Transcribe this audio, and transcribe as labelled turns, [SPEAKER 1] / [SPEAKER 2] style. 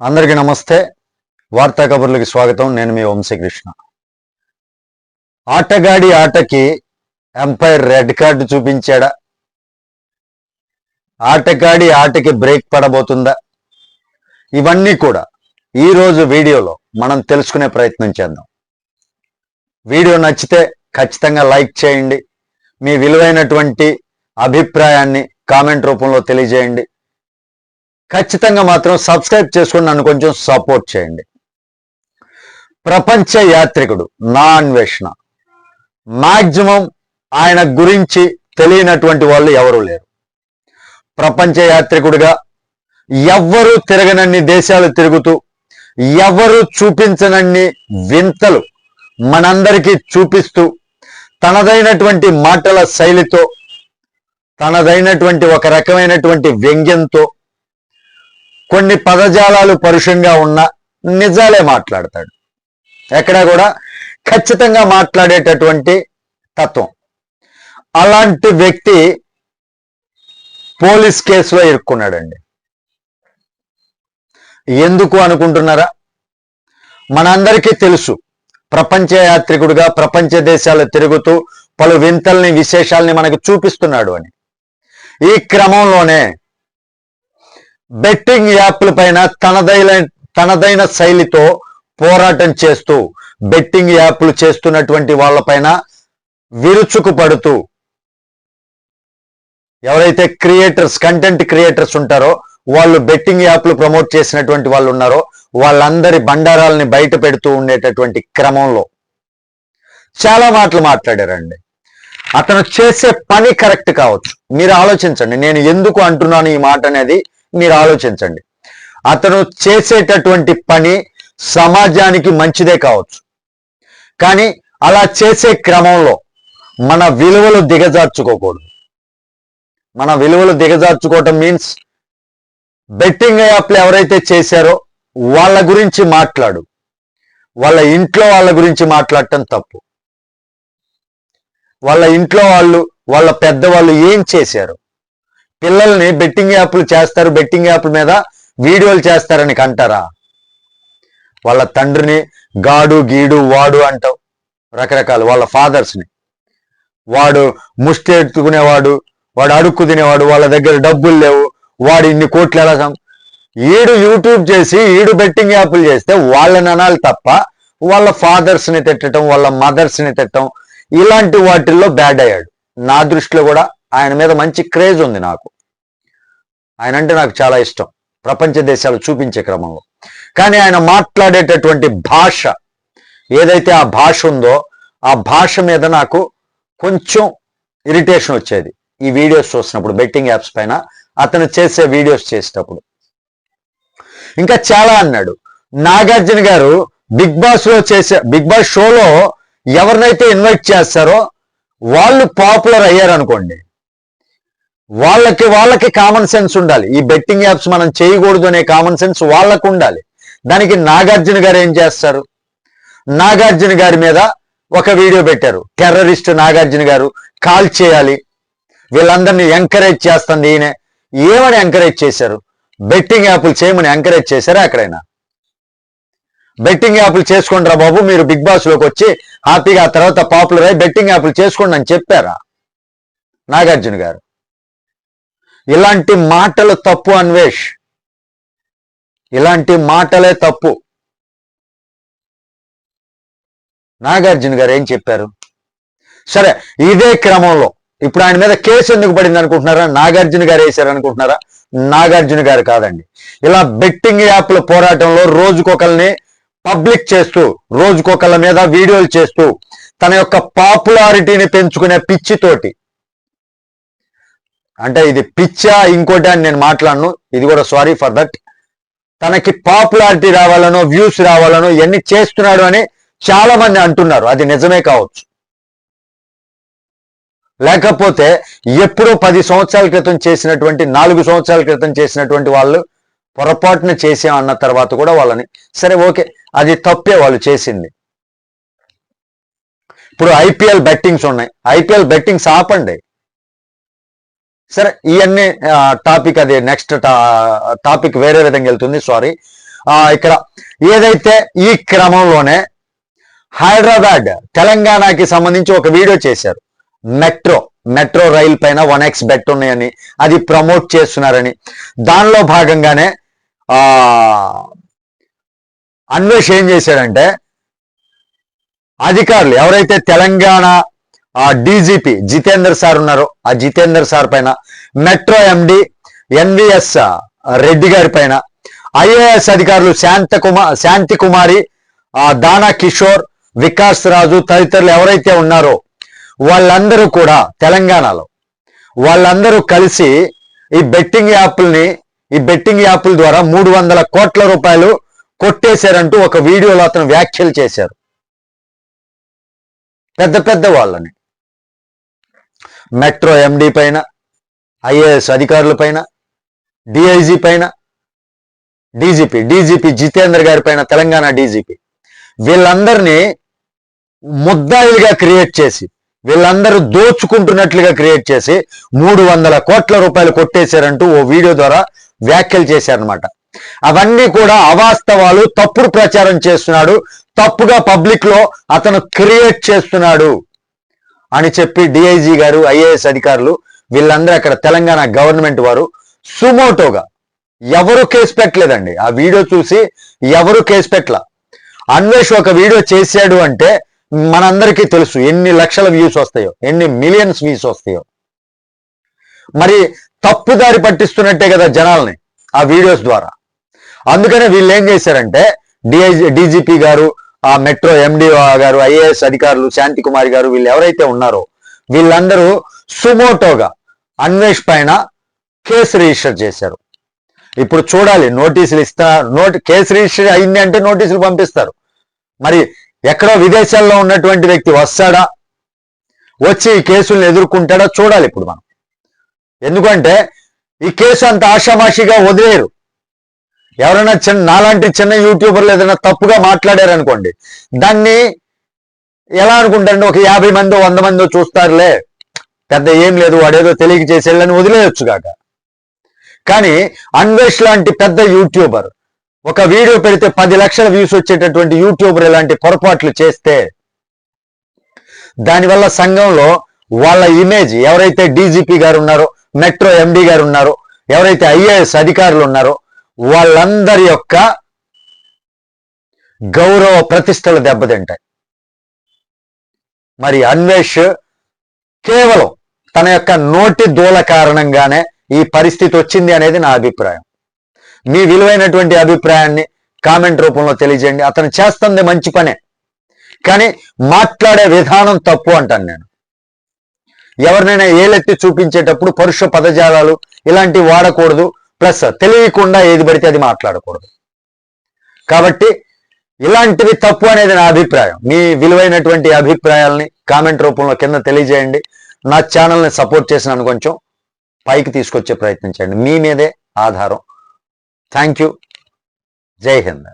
[SPEAKER 1] అందరికీ నమస్తే. వార్తా కబుర్లకి స్వాగతం. నేను మీ వంశీకృష్ణ. ఆటగాడి ఆటకి ఎంపైర్ రెడ్ కార్డు చూపించాడా? ఆటగాడి ఆటకి బ్రేక్ పడబోతుందా? ఇవన్నీ కూడా ఈ రోజు వీడియోలో మనం తెలుసుకునే ప్రయత్నం చేద్దాం. వీడియో నచ్చితే ఖచ్చితంగా లైక్ చేయండి. మీ విలువైనటువంటి అభిప్రాయాన్ని కామెంట్ రూపంలో తెలియజేయండి. ఖచ్చితంగా మాత్రం సబ్స్క్రైబ్ చేసుకుని నన్ను కొంచెం సపోర్ట్ చేయండి. ప్రపంచ యాత్రికుడు నా అన్వేషణ. మాక్సిమం ఆయన గురించి తెలియనటువంటి వాళ్ళు ఎవరూ లేరు. ప్రపంచ యాత్రికుడుగా ఎవ్వరూ తిరగనన్ని దేశాలు తిరుగుతూ ఎవరు చూపించనన్ని వింతలు మనందరికీ చూపిస్తూ తనదైనటువంటి మాటల శైలితో తనదైనటువంటి ఒక రకమైనటువంటి వ్యంగ్యంతో కొన్ని పదజాలాలు పరుషంగా ఉన్న నిజాలే మాట్లాడతాడు. ఎక్కడా కూడా ఖచ్చితంగా మాట్లాడేటటువంటి తత్వం. అలాంటి వ్యక్తి పోలీస్ కేసులో ఇరుక్కున్నాడండి. ఎందుకు అనుకుంటున్నారా? మనందరికీ తెలుసు. ప్రపంచ యాత్రికుడుగా ప్రపంచ దేశాలు తిరుగుతూ పలు వింతల్ని విశేషాల్ని మనకు చూపిస్తున్నాడు అని. ఈ క్రమంలోనే బెట్టింగ్ యాప్ల పైన తనదైన తనదైన శైలితో పోరాటం చేస్తూ బెట్టింగ్ యాప్లు చేస్తున్నటువంటి వాళ్ళపైన విరుచుకు పడుతూ ఎవరైతే క్రియేటర్స్ కంటెంట్ క్రియేటర్స్ ఉంటారో వాళ్ళు బెట్టింగ్ యాప్లు ప్రమోట్ చేసినటువంటి వాళ్ళు ఉన్నారో వాళ్ళందరి బండారాలని బయట పెడుతూ ఉండేటటువంటి క్రమంలో చాలా మాటలు మాట్లాడారండి. అతను చేసే పని కరెక్ట్ కావచ్చు. మీరు ఆలోచించండి నేను ఎందుకు అంటున్నాను ఈ మాట అనేది మీరు ఆలోచించండి. అతను చేసేటటువంటి పని సమాజానికి మంచిదే కావచ్చు. కానీ అలా చేసే క్రమంలో మన విలువలు దిగజార్చుకోకూడదు. మన విలువలు దిగజార్చుకోవటం మీన్స్ బెట్టింగ్ యాప్లు ఎవరైతే చేశారో వాళ్ళ గురించి మాట్లాడు. వాళ్ళ ఇంట్లో వాళ్ళ గురించి మాట్లాడటం తప్పు. వాళ్ళ ఇంట్లో వాళ్ళు వాళ్ళ పెద్దవాళ్ళు ఏం చేశారు పిల్లల్ని బెట్టింగ్ యాప్లు చేస్తారు బెట్టింగ్ యాప్ల మీద వీడియోలు చేస్తారని కంటారా? వాళ్ళ తండ్రిని గాడు గీడు వాడు అంటావు. రకరకాలు వాళ్ళ ఫాదర్స్ని. వాడు ముష్టి ఎత్తుకునేవాడు వాడు అడుక్కు తినేవాడు వాళ్ళ దగ్గర డబ్బులు లేవు వాడు ఇన్ని కోట్లు ఎలా సం- ఈడు యూట్యూబ్ చేసి ఈడు బెట్టింగ్ యాప్లు చేస్తే వాళ్ళని అనాలి తప్ప వాళ్ళ ఫాదర్స్ని తిట్టడం వాళ్ళ మదర్స్ని తిట్టడం ఇలాంటి వాటిల్లో బ్యాడ్ అయ్యాడు. నా దృష్టిలో కూడా ఆయన మీద మంచి క్రేజ్ ఉంది నాకు. ఆయన అంటే నాకు చాలా ఇష్టం. ప్రపంచ దేశాలు చూపించే క్రమంలో. కానీ ఆయన మాట్లాడేటటువంటి భాష ఏదైతే ఆ భాష ఉందో ఆ భాష మీద నాకు కొంచెం ఇరిటేషన్ వచ్చేది. ఈ వీడియోస్ చూసినప్పుడు బెట్టింగ్ యాప్స్ పైన అతను చేసే వీడియోస్ చేసేటప్పుడు. ఇంకా చాలా అన్నాడు. నాగార్జున గారు బిగ్ బాస్లో చేసే బిగ్ బాస్ షోలో ఎవరినైతే ఇన్వైట్ చేస్తారో వాళ్ళు పాపులర్ అయ్యారు అనుకోండి వాళ్ళకి వాళ్ళకి కామన్ సెన్స్ ఉండాలి. ఈ బెట్టింగ్ యాప్స్ మనం చేయకూడదు అనే కామన్ సెన్స్ వాళ్ళకు ఉండాలి. దానికి నాగార్జున గారు ఏం చేస్తారు? నాగార్జున గారి మీద ఒక వీడియో పెట్టారు. టెర్రరిస్ట్ నాగార్జున గారు కాల్ చేయాలి. వీళ్ళందరినీ ఎంకరేజ్ చేస్తుంది ఈయన. ఏమని ఎంకరేజ్ చేశారు? బెట్టింగ్ యాప్లు చేయమని ఎంకరేజ్ చేశారా ఎక్కడైనా? బెట్టింగ్ యాప్లు చేసుకోండి రా బాబు మీరు బిగ్ బాస్లోకి వచ్చి హ్యాపీగా ఆ తర్వాత పాపులర్ అయ్యి బెట్టింగ్ యాప్లు చేసుకోండి అని చెప్పారా? నాగార్జున గారు. ఇలాంటి మాటలు తప్పు అన్వేష్. ఇలాంటి మాటలే తప్పు. నాగార్జున గారు ఏం చెప్పారు? సరే ఇదే క్రమంలో. ఇప్పుడు ఆయన మీద కేసు ఎందుకు పడింది అనుకుంటున్నారా? నాగార్జున గారు వేశారు అనుకుంటున్నారా? నాగార్జున గారు కాదండి. ఇలా బెట్టింగ్ యాప్ల పోరాటంలో రోజుకొకరిని పబ్లిక్ చేస్తూ రోజుకొకళ్ళ మీద వీడియోలు చేస్తూ తన యొక్క పాపులారిటీని పెంచుకునే పిచ్చితోటి అంటే ఇది పిచ్చా ఇంకోటి అని నేను మాట్లాడను. ఇది కూడా సారీ ఫర్ దట్ తనకి పాపులారిటీ రావాలనో వ్యూస్ రావాలనో ఇవన్నీ చేస్తున్నాడు అని చాలా మంది అంటున్నారు. అది నిజమే కావచ్చు. లేకపోతే ఎప్పుడో పది సంవత్సరాల క్రితం చేసినటువంటి నాలుగు సంవత్సరాల క్రితం చేసినటువంటి వాళ్ళు పొరపాటున చేసాం అన్న తర్వాత కూడా వాళ్ళని సరే ఓకే అది తప్పే వాళ్ళు చేసింది. ఇప్పుడు ఐపీఎల్ బెట్టింగ్స్ ఉన్నాయి. ఐపీఎల్ బెట్టింగ్స్ ఆపండి. సరే ఇవన్నీ టాపిక్ అది నెక్స్ట్ టాపిక్ వేరే విధంగా వెళ్తుంది సారీ. ఇక్కడ ఏదైతే ఈ క్రమంలోనే హైదరాబాద్ తెలంగాణకి సంబంధించి ఒక వీడియో చేశారు. మెట్రో మెట్రో రైల్ పైన వన్ ఎక్స్ బెట్ ఉన్నాయని అది ప్రమోట్ చేస్తున్నారని. దానిలో భాగంగానే ఆ అన్వేష్ ఏం చేశాడంటే అధికారులు ఎవరైతే తెలంగాణ ఆ డీజీపీ జితేందర్ సార్ ఉన్నారు. ఆ జితేందర్ సార్ పైన మెట్రో ఎండి ఎన్విఎస్ రెడ్డి గారి పైన ఐఏఎస్ అధికారులు శాంత కుమార్ శాంతి కుమారి ఆ దానా కిషోర్ వికాస్ రాజు తదితరులు ఎవరైతే ఉన్నారో వాళ్ళందరూ కూడా తెలంగాణలో వాళ్ళందరూ కలిసి ఈ బెట్టింగ్ యాప్ల్ని ఈ బెట్టింగ్ యాప్ల ద్వారా మూడు వందల కోట్ల రూపాయలు కొట్టేశారంటూ ఒక వీడియోలో అతను వ్యాఖ్యలు చేశారు. పెద్ద పెద్ద వాళ్ళని. మెట్రో ఎండి పైన ఐఏఎస్ అధికారుల పైన డిఐజీ పైన డీజీపీ డీజీపీ జితేందర్ గారి పైన తెలంగాణ డీజీపీ వీళ్ళందరినీ ముద్దాయిలుగా క్రియేట్ చేసి వీళ్ళందరూ దోచుకుంటున్నట్లుగా క్రియేట్ చేసి మూడు వందల కోట్ల రూపాయలు కొట్టేశారంటూ ఓ వీడియో ద్వారా వ్యాఖ్యలు చేశారనమాట అవన్నీ కూడా అవాస్తవాలు తప్పుడు ప్రచారం చేస్తున్నాడు తప్పుగా పబ్లిక్లో అతను క్రియేట్ చేస్తున్నాడు. అని చెప్పి డిఐజీ గారు ఐఏఎస్ అధికారులు వీళ్ళందరూ అక్కడ తెలంగాణ గవర్నమెంట్ వారు సుమోటోగా ఎవరు కేసు పెట్టలేదండి. ఆ వీడియో చూసి ఎవరు కేసు పెట్టల. అన్వేష్ ఒక వీడియో చేశాడు అంటే మనందరికీ తెలుసు ఎన్ని లక్షల వ్యూస్ వస్తాయో ఎన్ని మిలియన్స్ వ్యూస్ వస్తాయో. మరి తప్పుదారి పట్టిస్తున్నట్టే కదా జనాల్ని ఆ వీడియోస్ ద్వారా. అందుకనే వీళ్ళు ఏం చేశారంటే డిఐజీ డీజీపీ గారు ఆ మెట్రో ఎండి గారు ఐఏఎస్ అధికారులు శాంతి కుమారి గారు వీళ్ళు ఎవరైతే ఉన్నారో వీళ్ళందరూ సుమోటోగా అన్వేష్ పైన కేసు రిజిస్టర్ చేశారు. ఇప్పుడు చూడాలి నోటీసులు ఇస్తా నోటి కేసు రిజిస్టర్ అయింది అంటే నోటీసులు పంపిస్తారు. మరి ఎక్కడో విదేశాల్లో ఉన్నటువంటి వ్యక్తి వస్తాడా? వచ్చి ఈ కేసులను ఎదుర్కొంటాడా? చూడాలి ఇప్పుడు మనం. ఎందుకంటే ఈ కేసు అంత ఆషామాషిగా వదిలేరు. ఎవరైనా చిన్న నాలాంటి చిన్న యూట్యూబర్లు ఏదైనా తప్పుగా మాట్లాడారనుకోండి దాన్ని ఎలా అనుకుంటారండి? ఒక యాభై మందో వంద మందో చూస్తారులే. పెద్ద ఏం లేదు వాడేదో తెలియక చేసేళ్ళని వదిలేయొచ్చు కాక. కానీ అన్వేష్ లాంటి పెద్ద యూట్యూబర్ ఒక వీడియో పెడితే పది లక్షల వ్యూస్ వచ్చేటటువంటి యూట్యూబర్ ఇలాంటి పొరపాట్లు చేస్తే దానివల్ల సంఘంలో వాళ్ళ ఇమేజ్ ఎవరైతే డీజీపీ గారు ఉన్నారో మెట్రో ఎండి గారు ఉన్నారో ఎవరైతే ఐఏఎస్ అధికారులు ఉన్నారో వాళ్ళందరి యొక్క గౌరవ ప్రతిష్టలు దెబ్బతింటాయి. మరి అన్వేష్ కేవలం తన యొక్క నోటి దూల కారణంగానే ఈ పరిస్థితి వచ్చింది అనేది నా అభిప్రాయం. మీ విలువైనటువంటి అభిప్రాయాన్ని కామెంట్ రూపంలో తెలియజేయండి. అతను చేస్తుంది మంచి పనే. కానీ మాట్లాడే విధానం తప్పు అంటాను నేను. ఎవరినైనా ఏలెత్తి చూపించేటప్పుడు పరుష పదజాలాలు ఇలాంటివి వాడకూడదు. ప్లస్ తెలియకుండా ఏది పడితే అది మాట్లాడకూడదు. కాబట్టి ఇలాంటివి తప్పు అనేది నా అభిప్రాయం. మీ విలువైనటువంటి అభిప్రాయాల్ని కామెంట్ రూపంలో కింద తెలియజేయండి. నా ఛానల్ని సపోర్ట్ చేసినాను కొంచెం పైకి తీసుకొచ్చే ప్రయత్నం చేయండి. మీ మీదే ఆధారం. Thank you. జై హింద్.